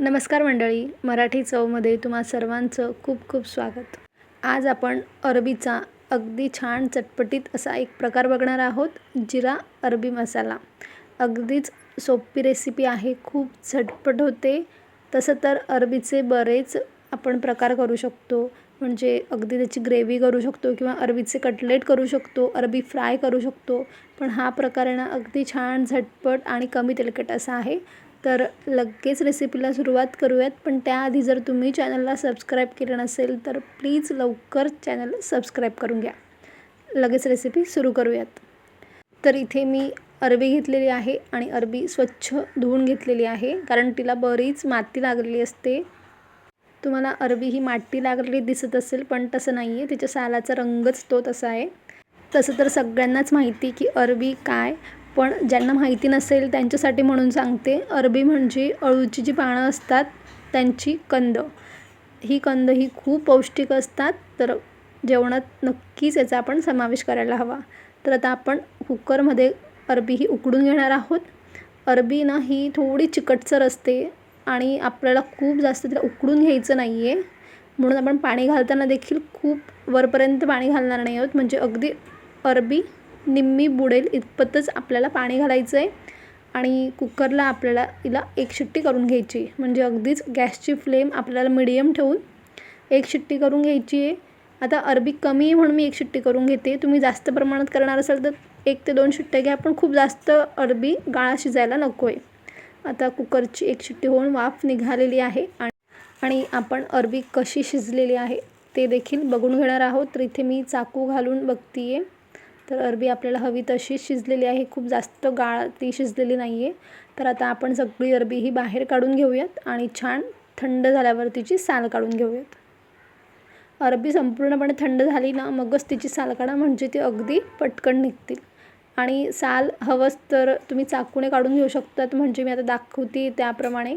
नमस्कार मंडळी मराठी चवमध्ये तुम्हा सर्वांचं खूप खूप स्वागत. आज आपण अरबीचा अगदी छान चटपटीत असा एक प्रकार बघणार आहोत जिरा अरबी मसाला. अगदीच सोपी रेसिपी आहे खूप झटपट होते. तसं तर अरबीचे बरेच आपण प्रकार करू शकतो. म्हणजे अगदी त्याची ग्रेव्ही करू शकतो किंवा अरबीचे कटलेट करू शकतो अरबी फ्राय करू शकतो. पण हा प्रकार आहे ना अगदी छान झटपट आणि कमी तेलकट असा आहे. तर लगेच रेसिपीला सुरुवात करूयात. पण त्याआधी जर तुम्ही चॅनलला सबस्क्राईब केलं नसेल तर प्लीज लवकर चॅनल सबस्क्राईब करून घ्या. लगेच रेसिपी सुरू करूयात. तर इथे मी अरबी घेतलेली आहे आणि अरबी स्वच्छ धुवून घेतलेली आहे कारण तिला बरीच माती लागलेली असते. तुम्हाला अरबी ही माती लागलेली दिसत असेल पण तसं नाही आहे तिच्या सालाचा रंगच तो तसा आहे. तसं तर सगळ्यांनाच माहिती की अरबी काय पण ज्यांना माहिती नसेल त्यांच्यासाठी म्हणून सांगते. अरबी म्हणजे अळूची जी पानं असतात त्यांची कंद. ही कंद ही खूप पौष्टिक असतात तर जेवणात नक्कीच याचा आपण समावेश करायला हवा. तर आता आपण कुकरमध्ये अरबी ही उकडून घेणार आहोत. अरबी ना ही थोडी चिकटसर असते आणि आपल्याला खूप जास्त तिला उकडून घ्यायचं नाही आहे म्हणून आपण पाणी घालताना देखील खूप वरपर्यंत पाणी घालणार नाही आहोत. म्हणजे अगदी अरबी निम्मी बुडेल इतपतच आपल्याला पाणी घालायचं आहे आणि कुकरला आपल्याला तिला एक शिट्टी करून घ्यायची म्हणजे अगदीच गॅसची फ्लेम आपल्याला मिडियम ठेवून एक शिट्टी करून घ्यायची आहे. आता अरबी कमी आहे म्हणून मी एक शिट्टी करून घेते. तुम्ही जास्त प्रमाणात करणार असाल तर एक ते दोन शिट्ट्या घ्या पण खूप जास्त अरबी गाळा शिजायला नको आहे आता कुकरची एक शिट्टी होऊन वाफ निघालेली आहे आणि आपण अरबी कशी शिजलेली आहे ते देखील बघून घेणार आहोत. तर इथे मी चाकू घालून बघते आहे तर अरबी आपल्याला हवी तशीच शिजलेली आहे. खूप जास्त गाळ ती शिजलेली नाही आहे तर आता आपण सगळी अरबी ही बाहेर काढून घेऊयात आणि छान थंड झाल्यावर तिची साल काढून घेऊयात. अरबी संपूर्णपणे थंड झाली ना मगच तिची साल काढा म्हणजे ती अगदी पटकन निघतील. आणि साल हवंच तर तुम्ही चाकूने काढून घेऊ शकतात म्हणजे मी आता दाखवते त्याप्रमाणे.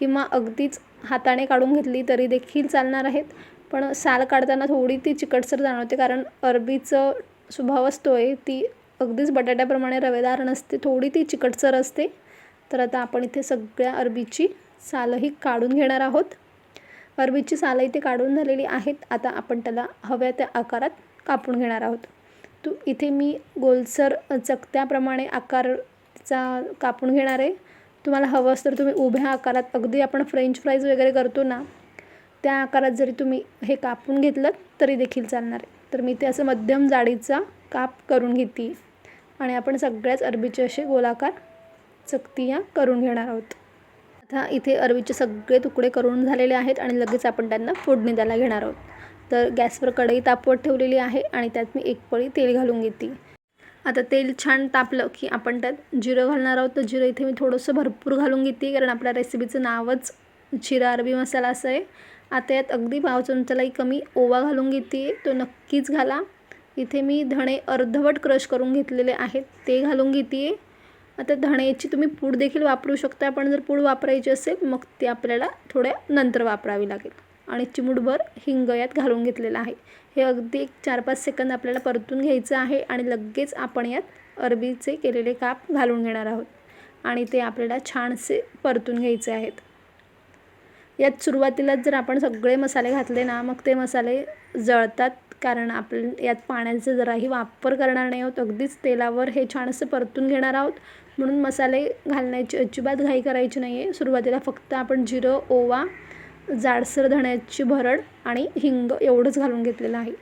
किंवा अगदीच हाताने काढून घेतली तरी देखील चालणार आहेत. पण साल काढताना थोडी ती चिकटसर जाणवते कारण अरबीचं स्वभाव असतो आहे ती अगदीच बटाट्याप्रमाणे रवेदार नसते थोडी ती चिकटसर असते. तर आता आपण इथे सगळ्या अरबीची सालंही काढून घेणार आहोत. अरबीची सालं इथे काढून झालेली आहेत. आता आपण त्याला हव्या त्या आकारात कापून घेणार आहोत. तू इथे मी गोलसर चकत्याप्रमाणे आकारचा कापून घेणार आहे. तुम्हाला हवं असतं तर तुम्ही उभ्या आकारात अगदी आपण फ्रेंच फ्राईज वगैरे करतो ना त्या आकारात जरी तुम्ही हे कापून घेतलं तरी देखील चालणार आहे. तर मी ते असं मध्यम जाडीचा काप करून घेते. आणि आपण सगळ्याच अरबीचे असे गोलाकार चकतीया करून घेणार आहोत. आता इथे अरबीचे सगळे तुकडे करून झालेले आहेत आणि लगेच आपण त्यांना फोडणी द्यायला घेणार आहोत. तर गॅसवर कढई तापवत ठेवलेली आहे आणि त्यात मी एक पळी तेल घालून घेते. आता तेल छान तापलं की आपण त्यात जिरं घालणार आहोत. तर जिरं इथे मी थोडंसं भरपूर घालून घेते कारण आपल्या रेसिपीचं नावच जिरा अरबी मसाला असं आहे. आता यात अगदी पाव चमचालाही कमी ओवा घालून घेते तो नक्कीच घाला. इथे मी धणे अर्धवट क्रश करून घेतलेले आहेत ते घालून घेते. आता धण्याची तुम्ही पूड देखील वापरू शकता पण जर पूड वापरायची असेल मग ती आपल्याला थोड्या नंतर वापरावी लागेल. आणि चिमूटभर हिंग यात घालून घेतलेलं आहे. हे अगदी एक चार पाच सेकंद आपल्याला परतून घ्यायचं आहे आणि लगेच आपण यात अरबीचे केलेले काप घालून घेणार आहोत. आणि ते आपल्याला छानसे परतून घ्यायचे आहेत. यात सुरुवातीलाच जर आपण सगळे मसाले घातले ना मग ते मसाले जळतात. कारण आपण यात पाण्याचा जराही वापर करणार नाही आहोत. अगदीच तेलावर हे छान असं परतून घेणार आहोत. म्हणून मसाले घालण्याची अजिबात घाई करायची नाही आहे सुरुवातीला फक्त आपण जिरं ओवा जाडसर धण्याची भरड आणि हिंग एवढंच घालून घेतलेलं आहे.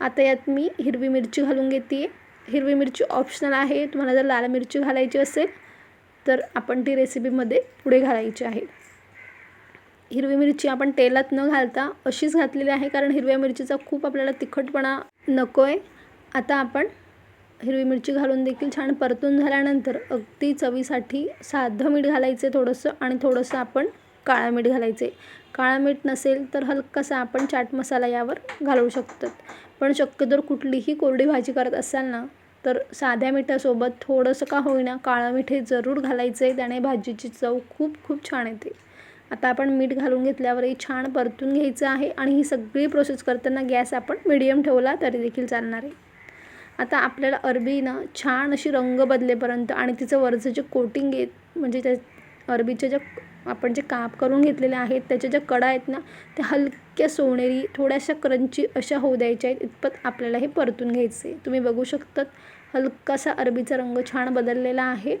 आता यात मी हिरवी मिरची घालून घेते हिरवी मिरची ऑप्शनल आहे. तुम्हाला जर लाल मिरची घालायची असेल तर आपण ती रेसिपीमध्ये पुढे घालायची आहे. हिरवी मिरची आपण तेलात न घालता अशीच घातलेली आहे कारण हिरव्या मिरचीचा खूप आपल्याला तिखटपणा नको आहे आता आपण हिरवी मिरची घालून देखील छान परतून झाल्यानंतर अगदी चवीसाठी साधं मीठ घालायचं थोडंसं आणि थोडंसं आपण काळं मीठ घालायचे. काळा मीठ नसेल तर हलकासा आपण चाट मसाला यावर घालू शकतात. पण शक्यतोवर कुठलीही कोरडी भाजी करत असाल ना तर साध्या मिठासोबत थोडंसं का होईना काळं मीठ हे जरूर घालायचं आहे त्याने भाजीची चव खूप खूप छान येते. आता आपण मीठ घालून घेतल्यावरही छान परतून घ्यायचं आहे आणि ही सगळी प्रोसेस करताना गॅस आपण मिडियम ठेवला तरी देखील चालणार आहे. आता आपल्याला अरबी ना छान अशी रंग बदलेपर्यंत आणि तिचं वरचं जे कोटिंग येत म्हणजे त्या अरबीच्या ज्या आपण जे काप करून घेतलेले आहेत त्याच्या ज्या कडा आहेत ना त्या हलक्या सोनेरी थोड्याशा क्रंची अशा होऊ द्यायच्या आहेत इतपत आपल्याला हे परतून घ्यायचे तुम्ही बघू शकतात हलकासा अरबीचा रंग छान बदललेला आहे.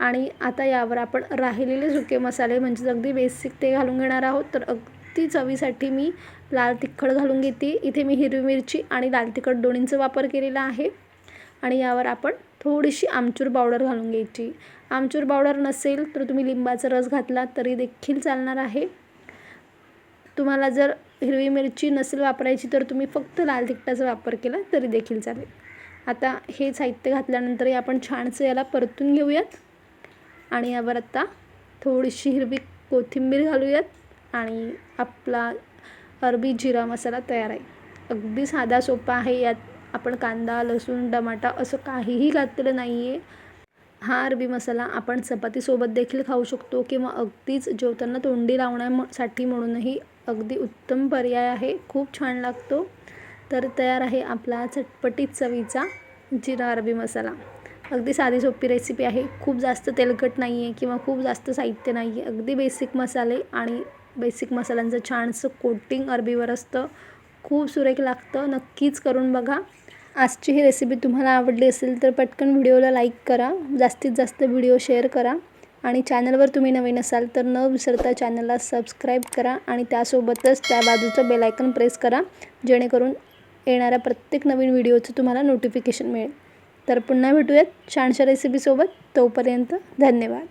आणि आता यावर आपण राहिलेले सुके मसाले म्हणजेच अगदी बेसिक ते घालून घेणार आहोत. तर अगदी चवीसाठी मी लाल तिखट घालून घेते. इथे मी हिरवी मिरची आणि लाल तिखट दोन्हींचा वापर केलेला आहे. आणि यावर आपण थोडीशी आमचूर पावडर घालून घ्यायची. आमचूर पावडर नसेल तर तुम्ही लिंबाचा रस घातला तरी देखील चालणार आहे. तुम्हाला जर हिरवी मिरची नसेल वापरायची तर तुम्ही फक्त लाल तिखटाचा वापर केला तरी देखील चालेल. आता हे साहित्य घातल्यानंतर आपण छानसं याला परतून घेऊयात. आणि यावर आता थोडीशी हिरवी कोथिंबीर घालूयात आणि आपला अरबी जिरा मसाला तयार आहे. अगदी साधा सोपा आहे यात. आपण कांदा लसूण टमाटा असं काहीही घातलेलं नाही आहे हा अरबी मसाला आपण चपातीसोबत देखील खाऊ शकतो किंवा अगदीच जेवताना तोंडी लावण्यासाठी म्हणूनही अगदी उत्तम पर्याय आहे. खूप छान लागतो. तर तयार आहे आपला चटपटीत चवीचा जिरा अरबी मसाला. अगदी साधी सोपी रेसिपी आहे. खूप जास्त तेलकट नाही आहे किंवा खूप जास्त साहित्य नाही आहे अगदी बेसिक मसाले आणि बेसिक मसाल्यांचं छानसं कोटिंग अरबीवर असतं. खूप सुरेख लागतं. नक्कीच करून बघा. आजची ही रेसिपी तुम्हाला आवडली असेल तर पटकन व्हिडिओला लाईक करा. जास्तीत जास्त व्हिडिओ शेअर करा. आणि चॅनलवर तुम्ही नवीन असाल तर न विसरता चॅनलला सबस्क्राईब करा आणि त्यासोबतच त्या बाजूचं बेलायकन प्रेस करा. जेणेकरून येणाऱ्या प्रत्येक नवीन व्हिडिओचं तुम्हाला नोटिफिकेशन मिळेल. तर पुन्हा भेटूयात छानशा रेसिपीसोबत तोपर्यंत धन्यवाद.